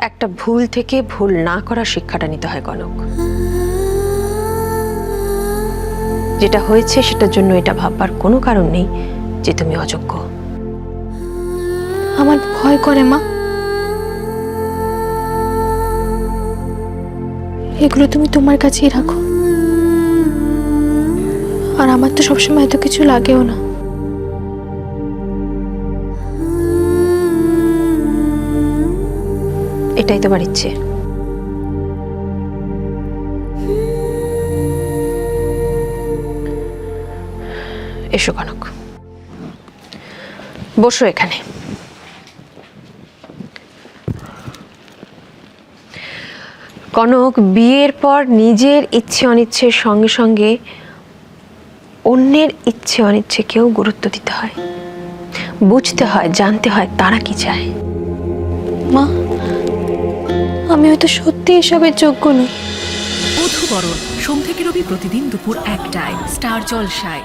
একটা ভুল থেকে ভুল না করার শিক্ষাটা নিতে হয় কনক। যেটা হয়েছে সেটার জন্য এটা ভাববার কোনো কারণ নেই যে তুমি অযোগ্য। আমার ভয় করে মা। এগুলো তুমি তোমার কাছেই রাখো। আর আমার তো সবসময় এত কিছু লাগেও না। এটাই তোমার ইচ্ছে। এসো কনক। বসো এখানে। কনক, বিয়ের পর নিজের ইচ্ছে অনিচ্ছের সঙ্গে সঙ্গে অন্যের ইচ্ছে অনিচ্ছেকেও গুরুত্ব দিতে হয়। বুঝতে হয়, জানতে হয় তারা কি চায়। মা আমি হয়তো সত্যি এসবের যোগ্য নই। বধুবরণ সোম থেকে রবি প্রতিদিন দুপুর একটায়, স্টার জলসায়।